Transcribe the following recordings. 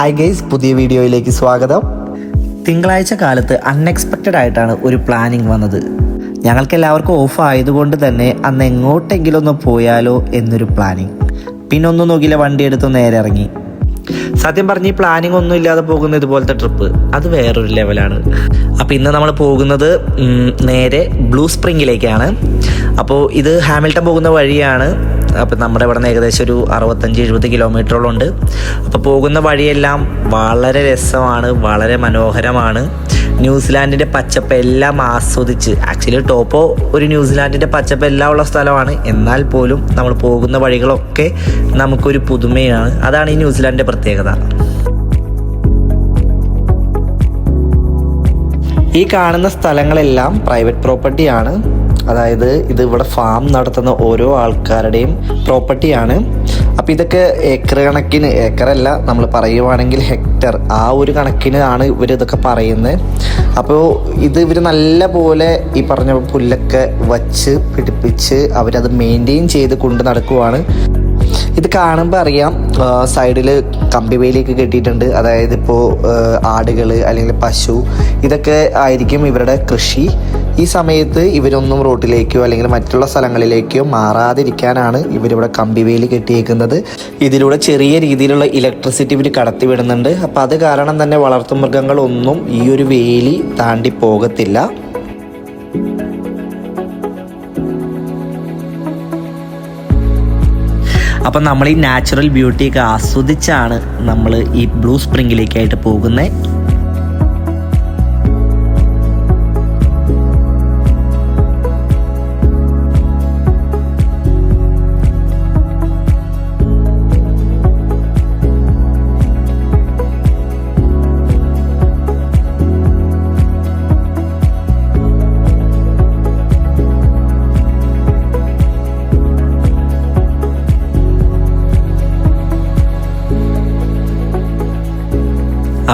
Hi guys പുതിയ വീഡിയോയിലേക്ക് സ്വാഗതം. തിങ്കളാഴ്ച കാലത്ത് അൺഎക്സ്പെക്റ്റഡ് ആയിട്ടാണ് ഒരു പ്ലാനിങ് വന്നത്. ഞങ്ങൾക്ക് എല്ലാവർക്കും ഓഫ് ആയതുകൊണ്ട് തന്നെ അന്ന് എങ്ങോട്ടെങ്കിലും ഒന്ന് പോയാലോ എന്നൊരു പ്ലാനിങ് പിന്നെ ഒന്നും നോക്കിയില്ല വണ്ടി എടുത്ത് നേരെ ഇറങ്ങി. സത്യം പറഞ്ഞ് ഈ പ്ലാനിങ് ഒന്നും ഇല്ലാതെ പോകുന്ന ഇതുപോലത്തെ ട്രിപ്പ് അത് വേറൊരു ലെവലാണ് അപ്പോൾ ഇന്ന് നമ്മൾ പോകുന്നത് നേരെ ബ്ലൂ സ്പ്രിങ്ങിലേക്കാണ് അപ്പോൾ ഇത് ഹാമിൽട്ടൺ പോകുന്ന വഴിയാണ്. അപ്പം നമ്മുടെ ഇവിടെ നിന്ന് ഏകദേശം ഒരു അറുപത്തഞ്ച് എഴുപത് കിലോമീറ്ററോളം ഉണ്ട് അപ്പോൾ പോകുന്ന വഴിയെല്ലാം വളരെ രസമാണ് വളരെ മനോഹരമാണ്. ന്യൂസിലാൻഡിന്റെ പച്ചപ്പ് എല്ലാം ആസ്വദിച്ച് ആക്ച്വലി ടോപ്പോ ഒരു ന്യൂസിലാൻഡിന്റെ പച്ചപ്പ് എല്ലാം ഉള്ള സ്ഥലമാണ്. എന്നാൽ പോലും നമ്മൾ പോകുന്ന വഴികളൊക്കെ നമുക്കൊരു പുതുമയാണ്. അതാണ് ഈ ന്യൂസിലാൻഡിന്റെ പ്രത്യേകത. ഈ കാണുന്ന സ്ഥലങ്ങളെല്ലാം പ്രൈവറ്റ് പ്രോപ്പർട്ടിയാണ് അതായത് ഇത് ഇവിടെ ഫാം നടത്തുന്ന ഓരോ ആൾക്കാരുടെയും പ്രോപ്പർട്ടിയാണ് അപ്പോൾ ഇതൊക്കെ ഏക്കർ കണക്കിന് ഏക്കറല്ല നമ്മൾ പറയുവാണെങ്കിൽ ഹെക്ടർ ആ ഒരു കണക്കിന് ആണ് ഇവർ ഇതൊക്കെ പറയുന്നത്. അപ്പോൾ ഇത് ഇവർ നല്ല പോലെ ഈ പറഞ്ഞ പുല്ലൊക്കെ വച്ച് പിടിപ്പിച്ച് അവരത് മെയിന്റെയിൻ ചെയ്ത് കൊണ്ട് നടക്കുവാണ്. ഇത് കാണുമ്പോൾ അറിയാം സൈഡിൽ കമ്പിവേലിയൊക്കെ കെട്ടിയിട്ടുണ്ട്. അതായത് ഇപ്പോൾ ആടുകൾ അല്ലെങ്കിൽ പശു ഇതൊക്കെ ആയിരിക്കും ഇവരുടെ കൃഷി. ഈ സമയത്ത് ഇവരൊന്നും റോട്ടിലേക്കോ അല്ലെങ്കിൽ മറ്റുള്ള സ്ഥലങ്ങളിലേക്കോ മാറാതിരിക്കാനാണ് ഇവരിവിടെ കമ്പിവേലി കെട്ടിയേക്കുന്നത്. ഇതിലൂടെ ചെറിയ രീതിയിലുള്ള ഇലക്ട്രിസിറ്റി ഇവർ കടത്തി വിടുന്നുണ്ട് അപ്പോൾ അത് കാരണം തന്നെ വളർത്തുമൃഗങ്ങളൊന്നും ഈ ഒരു വേലി താണ്ടി പോകത്തില്ല. അപ്പം നമ്മൾ ഈ നാച്ചുറൽ ബ്യൂട്ടിയൊക്കെ ആസ്വദിച്ചാണ് നമ്മൾ ഈ ബ്ലൂ സ്പ്രിങ്ങിലേക്കായിട്ട് പോകുന്നത്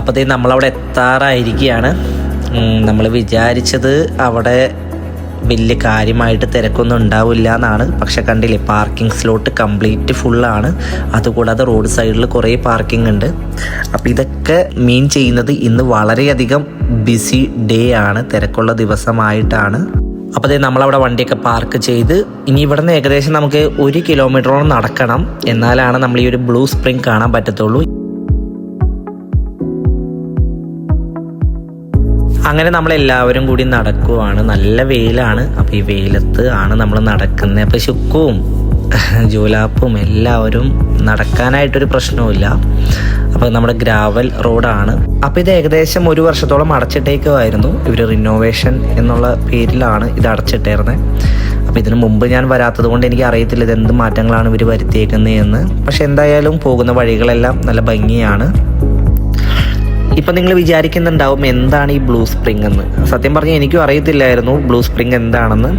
അപ്പോഴത്തേ നമ്മളവിടെ എത്താറായിരിക്കുകയാണ് നമ്മൾ വിചാരിച്ചത് അവിടെ വലിയ കാര്യമായിട്ട് തിരക്കൊന്നും ഉണ്ടാവില്ല എന്നാണ് പക്ഷെ കണ്ടില്ലേ പാർക്കിംഗ് സ്ലോട്ട് കംപ്ലീറ്റ് ഫുള്ളാണ് അതുകൂടാതെ റോഡ് സൈഡിൽ കുറേ പാർക്കിംഗ് ഉണ്ട്. അപ്പോൾ ഇതൊക്കെ മീൻ ചെയ്യുന്നത് ഇന്ന് വളരെയധികം ബിസി ഡേ ആണ്. തിരക്കുള്ള ദിവസമായിട്ടാണ്. അപ്പോൾ അതേ നമ്മളവിടെ വണ്ടിയൊക്കെ പാർക്ക് ചെയ്ത് ഇനി ഇവിടെ നിന്ന് ഏകദേശം നമുക്ക് ഒരു കിലോമീറ്ററോളം നടക്കണം. എന്നാലാണ് നമ്മൾ ഈ ഒരു ബ്ലൂ സ്പ്രിംഗ് കാണാൻ പറ്റത്തുള്ളൂ. അങ്ങനെ നമ്മൾ എല്ലാവരും കൂടി നടക്കുവാണ്. നല്ല വെയിലാണ്. അപ്പോൾ ഈ വെയിലത്ത് ആണ് നമ്മൾ നടക്കുന്നത് അപ്പോൾ ശുക്കുവും ജൂലാപ്പും എല്ലാവരും നടക്കാനായിട്ടൊരു പ്രശ്നവുമില്ല. അപ്പോൾ നമ്മുടെ ഗ്രാവൽ റോഡാണ്. അപ്പോൾ ഇത് ഏകദേശം ഒരു വർഷത്തോളം അടച്ചിട്ടേക്കുമായിരുന്നു ഇവർ റിനോവേഷൻ എന്നുള്ള പേരിലാണ് ഇത് അടച്ചിട്ടേർന്നത് അപ്പോൾ ഇതിനു മുമ്പ് ഞാൻ വരാത്തത് കൊണ്ട് എനിക്ക് അറിയത്തില്ല ഇത് എന്ത് മാറ്റങ്ങളാണ് ഇവർ വരുത്തിയേക്കുന്നത് എന്ന് പക്ഷെ എന്തായാലും പോകുന്ന വഴികളെല്ലാം നല്ല ഭംഗിയാണ്. ഇപ്പം നിങ്ങൾ വിചാരിക്കുന്നുണ്ടാവും എന്താണ് ഈ ബ്ലൂ സ്പ്രിംഗ് എന്ന്. സത്യം പറഞ്ഞാൽ എനിക്കും അറിയത്തില്ലായിരുന്നു ബ്ലൂ സ്പ്രിംഗ് എന്താണെന്ന്.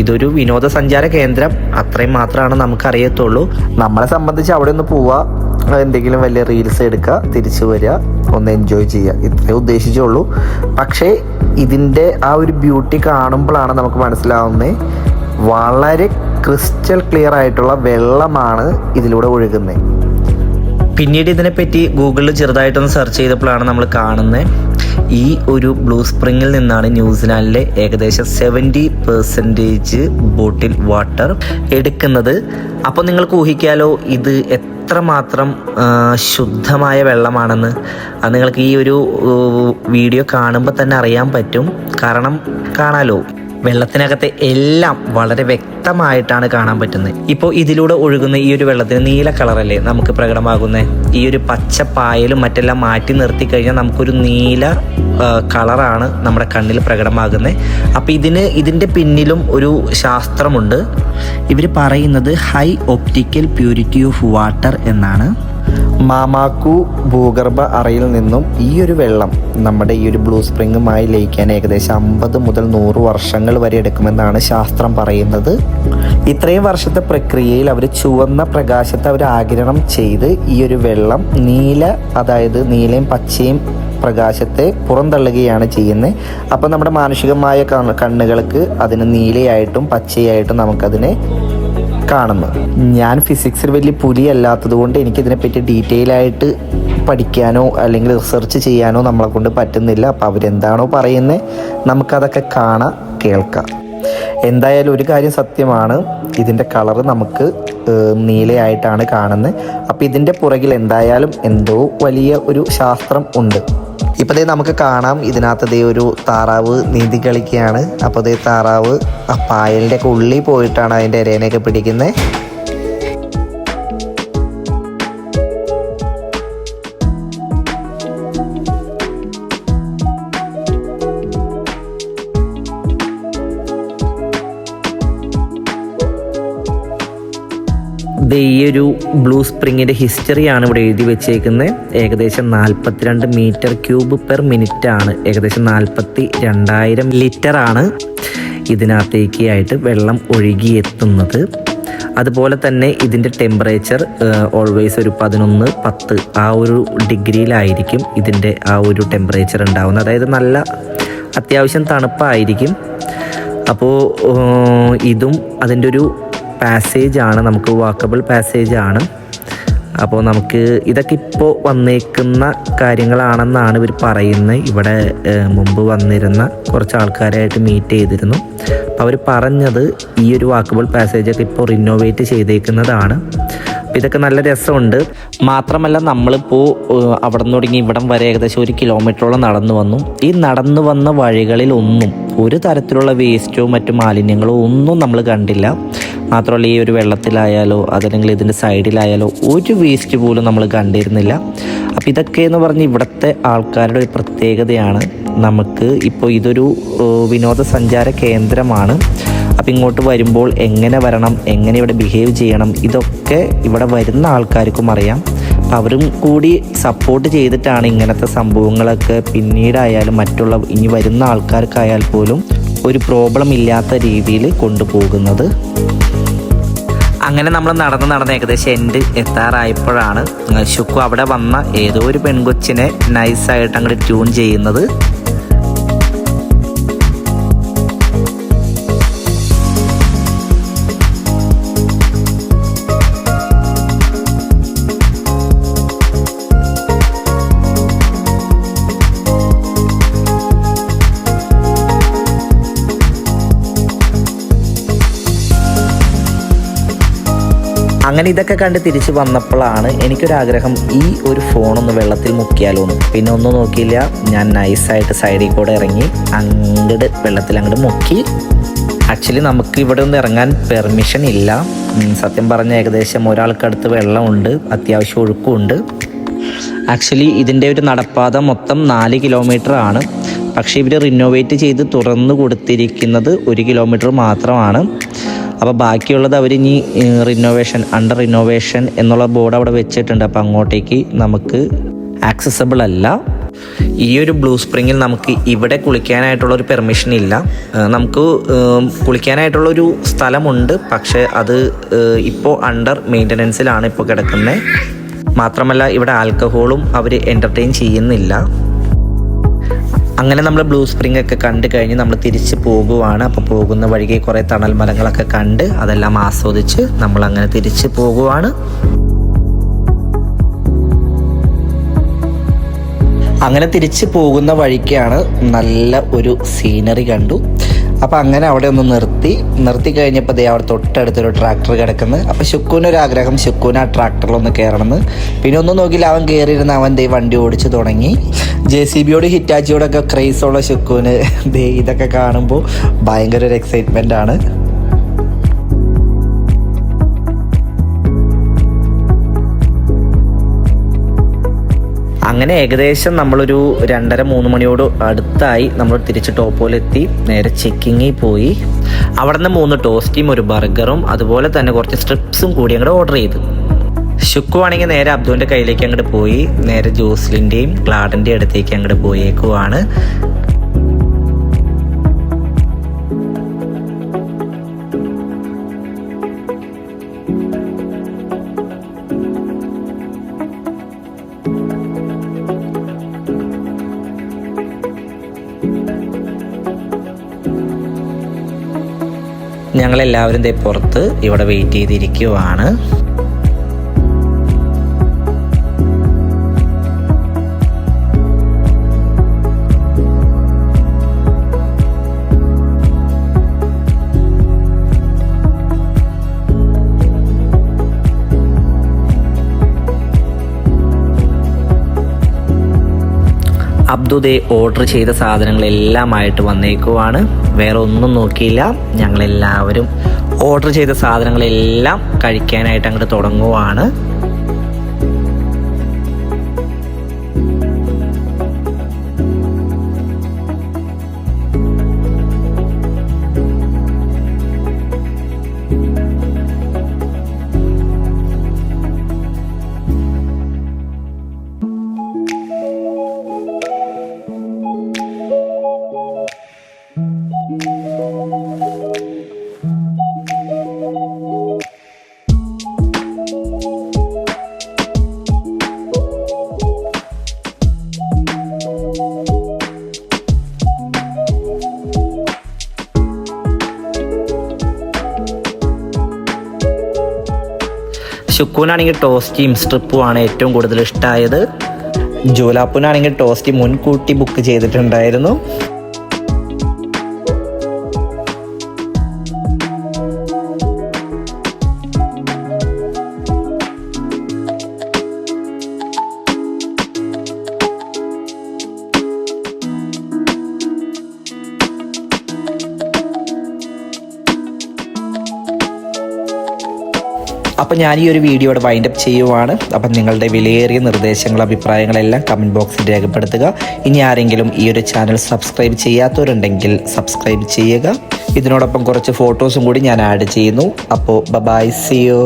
ഇതൊരു വിനോദസഞ്ചാര കേന്ദ്രം. അത്രയും മാത്രമാണ് നമുക്ക് അറിയത്തുള്ളൂ നമ്മളെ സംബന്ധിച്ച് അവിടെ ഒന്ന് പോവുക എന്തെങ്കിലും വലിയ റീൽസ് എടുക്കുക തിരിച്ചു വരിക ഒന്ന് എൻജോയ് ചെയ്യുക ഇത്രേ ഉദ്ദേശിച്ചുള്ളൂ. പക്ഷേ ഇതിന്റെ ആ ഒരു ബ്യൂട്ടി കാണുമ്പോഴാണ് നമുക്ക് മനസ്സിലാവുന്നത് വളരെ ക്രിസ്റ്റൽ ക്ലിയർ ആയിട്ടുള്ള വെള്ളമാണ് ഇതിലൂടെ ഒഴുകുന്നത് പിന്നീട് ഇതിനെപ്പറ്റി ഗൂഗിളിൽ ചെറുതായിട്ടൊന്ന് സെർച്ച് ചെയ്തപ്പോഴാണ് നമ്മൾ കാണുന്നത് ഈ ഒരു ബ്ലൂ സ്പ്രിങ്ങിൽ നിന്നാണ് ന്യൂസിലാൻഡിലെ ഏകദേശം സെവന്റി പെർസെന്റേജ് ബോട്ടിൽ വാട്ടർ എടുക്കുന്നത്. അപ്പോൾ നിങ്ങൾക്ക് ഊഹിക്കാലോ ഇത് എത്രമാത്രം ശുദ്ധമായ വെള്ളമാണെന്ന്. അത് നിങ്ങൾക്ക് ഈ ഒരു വീഡിയോ കാണുമ്പോൾ തന്നെ അറിയാൻ പറ്റും. കാരണം കാണാലോ? വെള്ളത്തിനകത്തെ എല്ലാം വളരെ വ്യക്തമായിട്ടാണ് കാണാൻ പറ്റുന്നത്. ഇപ്പോൾ ഇതിലൂടെ ഒഴുകുന്ന ഈ ഒരു വെള്ളത്തിന് നീല കളറല്ലേ നമുക്ക് പ്രകടമാകുന്നത് ഈ ഒരു പച്ച പായലും മറ്റെല്ലാം മാറ്റി നിർത്തി കഴിഞ്ഞാൽ നമുക്കൊരു നീല കളറാണ് നമ്മുടെ കണ്ണിൽ പ്രകടമാകുന്നത് അപ്പോൾ ഇതിന് ഇതിന്റെ പിന്നിലും ഒരു ശാസ്ത്രമുണ്ട്. ഇവർ പറയുന്നത് high optical purity of water എന്നാണ്. മാമാക്കു ഭൂഗർഭ അറയിൽ നിന്നും ഈ ഒരു വെള്ളം നമ്മുടെ ഈ ഒരു ബ്ലൂ സ്പ്രിങ്ങുമായി ലയിക്കാൻ ഏകദേശം അമ്പത് മുതൽ നൂറ് വർഷങ്ങൾ വരെ എടുക്കുമെന്നാണ് ശാസ്ത്രം പറയുന്നത്. ഇത്രയും വർഷത്തെ പ്രക്രിയയിൽ അവർ ചുവന്ന പ്രകാശത്തെ അവർ ആഗിരണം ചെയ്ത് ഈ ഒരു വെള്ളം നീല അതായത് നീലയും പച്ചയും പ്രകാശത്തെ പുറന്തള്ളുകയാണ് ചെയ്യുന്നത് അപ്പോൾ നമ്മുടെ മാനുഷികമായ കണ്ണുകൾക്ക് അതിന് നീലയായിട്ടും പച്ചയായിട്ടും നമുക്കതിനെ കാണുന്നത്. ഞാൻ ഫിസിക്സിൽ വലിയ പുലിയല്ലാത്തത് കൊണ്ട് എനിക്കിതിനെപ്പറ്റി ഡീറ്റെയിൽ ആയിട്ട് പഠിക്കാനോ അല്ലെങ്കിൽ റിസർച്ച് ചെയ്യാനോ നമ്മളെ കൊണ്ട് പറ്റുന്നില്ല. അപ്പോൾ അവരെന്താണോ പറയുന്നത് നമുക്കതൊക്കെ കാണാം കേൾക്കാം. എന്തായാലും ഒരു കാര്യം സത്യമാണ്. ഇതിന്റെ കളറ് നമുക്ക് നീലയായിട്ടാണ് കാണുന്നത്. അപ്പോൾ ഇതിന്റെ പുറകിൽ എന്തായാലും എന്തോ വലിയ ഒരു ശാസ്ത്രം ഉണ്ട്. ഇപ്പോൾ ദേ നമുക്ക് കാണാം ഇതിനകത്ത് ദേ ഒരു താറാവ് നീന്തി കളിക്കുകയാണ്. അപ്പോൾ ദേ താറാവ് ആ പായലിന്റെ ഒക്കെ ഉള്ളിൽ പോയിട്ടാണ് അതിന്റെ ഇരേനെയൊക്കെ പിടിക്കുന്നത് ദേ ഈ ഒരു ബ്ലൂ സ്പ്രിങ്ങിന്റെ ഹിസ്റ്ററിയാണ് ഇവിടെ എഴുതി വെച്ചേക്കുന്നത്. ഏകദേശം നാൽപ്പത്തിരണ്ട് മീറ്റർ ക്യൂബ് പെർ മിനിറ്റ് ആണ് ഏകദേശം നാൽപ്പത്തി രണ്ടായിരം ലിറ്റർ ആണ് ഇതിനകത്തേക്ക് ആയിട്ട് വെള്ളം ഒഴുകിയെത്തുന്നത്. അതുപോലെ തന്നെ ഇതിന്റെ ടെമ്പറേച്ചർ ഓൾവേസ് ഒരു പതിനൊന്ന് പത്ത് ആ ഒരു ഡിഗ്രിയിലായിരിക്കും ഇതിന്റെ ആ ഒരു ടെമ്പറേച്ചർ ഉണ്ടാവുന്നത്. അതായത് നല്ല അത്യാവശ്യം തണുപ്പായിരിക്കും. അപ്പോൾ ഇതും അതിന്റെ ഒരു പാസേജ് ആണ് നമുക്ക് വാക്കബിൾ പാസേജ് ആണ്. അപ്പോൾ നമുക്ക് ഇതൊക്കെ ഇപ്പോൾ വന്നേക്കുന്ന കാര്യങ്ങളാണെന്നാണ് ഇവർ പറയുന്നത്. ഇവിടെ മുമ്പ് വന്നിരുന്ന കുറച്ച് ആൾക്കാരായിട്ട് മീറ്റ് ചെയ്തിരുന്നു. അപ്പോൾ അവർ പറഞ്ഞത് ഈ ഒരു വാക്കബിൾ പാസേജൊക്കെ ഇപ്പോൾ റിനോവേറ്റ് ചെയ്തേക്കുന്നതാണ്. ഇതൊക്കെ നല്ല രസമുണ്ട്. മാത്രമല്ല നമ്മളിപ്പോൾ അവിടെ നിന്ന് തുടങ്ങി ഇവിടം വരെ ഏകദേശം ഒരു കിലോമീറ്ററോളം നടന്നു വന്നു. ഈ നടന്നു വന്ന വഴികളിൽ ഒന്നും ഒരു തരത്തിലുള്ള വേസ്റ്റോ മറ്റു മാലിന്യങ്ങളോ ഒന്നും നമ്മൾ കണ്ടില്ല. മാത്രമല്ല ഈ ഒരു വെള്ളത്തിലായാലോ അതല്ലെങ്കിൽ ഇതിന്റെ സൈഡിലായാലോ ഒരു വേസ്റ്റ് പോലും നമ്മൾ കണ്ടിരുന്നില്ല. അപ്പോൾ ഇതൊക്കെ എന്ന് പറഞ്ഞ് ഇവിടുത്തെ ആൾക്കാരുടെ ഒരു പ്രത്യേകതയാണ്. നമുക്ക് ഇപ്പോൾ ഇതൊരു വിനോദസഞ്ചാര കേന്ദ്രമാണ്. അപ്പം ഇങ്ങോട്ട് വരുമ്പോൾ എങ്ങനെ വരണം എങ്ങനെ ഇവിടെ ബിഹേവ് ചെയ്യണം ഇതൊക്കെ ഇവിടെ വരുന്ന ആൾക്കാർക്കും അറിയാം. അപ്പം അവരും കൂടി സപ്പോർട്ട് ചെയ്തിട്ടാണ് ഇങ്ങനത്തെ സംഭവങ്ങളൊക്കെ പിന്നീടായാലും മറ്റുള്ള ഇനി വരുന്ന ആൾക്കാർക്കായാൽ പോലും ഒരു പ്രോബ്ലം ഇല്ലാത്ത രീതിയിൽ കൊണ്ടുപോകുന്നത്. അങ്ങനെ നമ്മൾ നടന്ന് നടന്ന് ഏകദേശം എൻഡ് എത്താറായപ്പോഴാണ് ശുക്കു അവിടെ വന്ന ഏതോ ഒരു പെൺകൊച്ചിനെ നൈസായിട്ട് അങ്ങോട്ട് ട്യൂൺ ചെയ്യുന്നത്. അങ്ങനെ ഇതൊക്കെ കണ്ട് തിരിച്ച് വന്നപ്പോഴാണ് എനിക്കൊരാഗ്രഹം ഈ ഒരു ഫോണൊന്ന് വെള്ളത്തിൽ മുക്കിയാലോ എന്ന് പിന്നെ ഒന്നും നോക്കിയില്ല ഞാൻ നൈസായിട്ട് സൈഡിൽ കൂടെ ഇറങ്ങി അങ്ങോട്ട് വെള്ളത്തിൽ അങ്ങോട്ട് മുക്കി. ആക്ച്വലി നമുക്ക് ഇവിടെ ഒന്ന് ഇറങ്ങാൻ പെർമിഷൻ ഇല്ല. സത്യം പറഞ്ഞ ഏകദേശം ഒരാൾക്കടുത്ത് വെള്ളമുണ്ട് അത്യാവശ്യം ഒഴുക്കുമുണ്ട്. ആക്ച്വലി ഇതിന്റെ ഒരു നടപ്പാത മൊത്തം നാല് കിലോമീറ്റർ ആണ്. പക്ഷേ ഇവർ റിനോവേറ്റ് ചെയ്ത് തുറന്നു കൊടുത്തിരിക്കുന്നത് ഒരു കിലോമീറ്റർ മാത്രമാണ്. അപ്പോൾ ബാക്കിയുള്ളത് അവർ ഇനി റിനോവേഷൻ അണ്ടർ റിനോവേഷൻ എന്നുള്ള ബോർഡ് അവിടെ വെച്ചിട്ടുണ്ട്. അപ്പോൾ അങ്ങോട്ടേക്ക് നമുക്ക് ആക്സസബിൾ അല്ല. ഈ ഒരു ബ്ലൂ സ്പ്രിങ്ങിൽ നമുക്ക് ഇവിടെ കുളിക്കാനായിട്ടുള്ള ഒരു പെർമിഷൻ ഇല്ല. നമുക്ക് കുളിക്കാനായിട്ടുള്ള ഒരു സ്ഥലമുണ്ട്. പക്ഷേ അത് ഇപ്പോൾ അണ്ടർ മെയിന്റനൻസിലാണ് ഇപ്പോൾ കിടക്കുന്നത് മാത്രമല്ല ഇവിടെ ആൽക്കഹോളും അവർ എന്റർടൈൻ ചെയ്യുന്നില്ല. അങ്ങനെ നമ്മൾ ബ്ലൂ സ്പ്രിംഗ് ഒക്കെ കണ്ടു കഴിഞ്ഞ് നമ്മൾ തിരിച്ച് പോകുവാണ്. അപ്പോൾ പോകുന്ന വഴികെ കുറേ തണൽ മരങ്ങളൊക്കെ കണ്ട് അതെല്ലാം ആസ്വദിച്ച് നമ്മൾ അങ്ങനെ തിരിച്ച് പോകുവാണ്. അങ്ങനെ തിരിച്ച് പോകുന്ന വഴിക്കാണ് നല്ല ഒരു സീനറി കണ്ടു. അപ്പോൾ അങ്ങനെ അവിടെ ഒന്ന് നിർത്തി. നിർത്തി കഴിഞ്ഞപ്പോൾ ദേ അവിടെ തൊട്ടടുത്തൊരു ട്രാക്ടർ കിടക്കുന്നത് അപ്പോൾ ശുക്കൂന് ഒരു ആഗ്രഹം ശുക്കൂന് ആ ട്രാക്ടറിലൊന്ന് കയറണമെന്ന് പിന്നെ ഒന്നും നോക്കിയില്ല അവൻ കയറിയിരുന്ന അവൻ ദേ വണ്ടി ഓടിച്ചു തുടങ്ങി. ജെ സി ബിയോട് ഹിറ്റാച്ചിയോടൊക്കെ ക്രേസുള്ള ശുക്കൂന് ദേ ഇതൊക്കെ കാണുമ്പോൾ ഭയങ്കര ഒരു എക്സൈറ്റ്മെന്റ് ആണ്. അങ്ങനെ ഏകദേശം നമ്മളൊരു രണ്ടര മൂന്ന് മണിയോട് അടുത്തായി നമ്മൾ തിരിച്ച് ടോപ്പോയിലെത്തി നേരെ ചെക്കിങ്ങിൽ പോയി. അവിടെ നിന്ന് മൂന്ന് ടോസ്റ്റിയും ഒരു ബർഗറും അതുപോലെ തന്നെ കുറച്ച് സ്ട്രിപ്സും കൂടി അങ്ങോട്ട് ഓർഡർ ചെയ്തു. ശുക്കു ആണെങ്കിൽ നേരെ അബ്ദുവിന്റെ കയ്യിലേക്ക് അങ്ങോട്ട് പോയി. നേരെ ജോസ്ലിന്റെയും ക്ലാഡിന്റെയും അടുത്തേക്ക് അങ്ങോട്ട് പോയേക്കുവാണ്. ഞങ്ങളെല്ലാവരും ദേ പുറത്ത് ഇവിടെ വെയിറ്റ് ചെയ്തിരിക്കുവാണ്. അബ്ദുദേ ഓർഡർ ചെയ്ത സാധനങ്ങളെല്ലാമായിട്ട് വന്നേക്കുവാണ്. വേറെ ഒന്നും നോക്കിയില്ല. ഞങ്ങളെല്ലാവരും ഓർഡർ ചെയ്ത സാധനങ്ങളെല്ലാം കഴിക്കാനായിട്ട് അങ്ങോട്ട് തുടങ്ങുവാണ്. ഷുക്കൂനാണെങ്കിൽ ടോസ്റ്റിയും സ്ട്രിപ്പും ആണ് ഏറ്റവും കൂടുതൽ ഇഷ്ടമായത് ജോലാപ്പൂനാണെങ്കിൽ ടോസ്റ്റി മുൻകൂട്ടി ബുക്ക് ചെയ്തിട്ടുണ്ടായിരുന്നു. ഞാൻ ഈ ഒരു വീഡിയോയുടെ വൈൻഡപ്പ് ചെയ്യുവാണ്. അപ്പം നിങ്ങളുടെ വിലയേറിയ നിർദ്ദേശങ്ങൾ അഭിപ്രായങ്ങളെല്ലാം കമന്റ് ബോക്സിൽ രേഖപ്പെടുത്തുക. ഇനി ആരെങ്കിലും ഈ ഒരു ചാനൽ സബ്സ്ക്രൈബ് ചെയ്യാത്തവരുണ്ടെങ്കിൽ സബ്സ്ക്രൈബ് ചെയ്യുക. ഇതിനോടൊപ്പം കുറച്ച് ഫോട്ടോസും കൂടി ഞാൻ ആഡ് ചെയ്യുന്നു. അപ്പോൾ ബബായ് സിയോ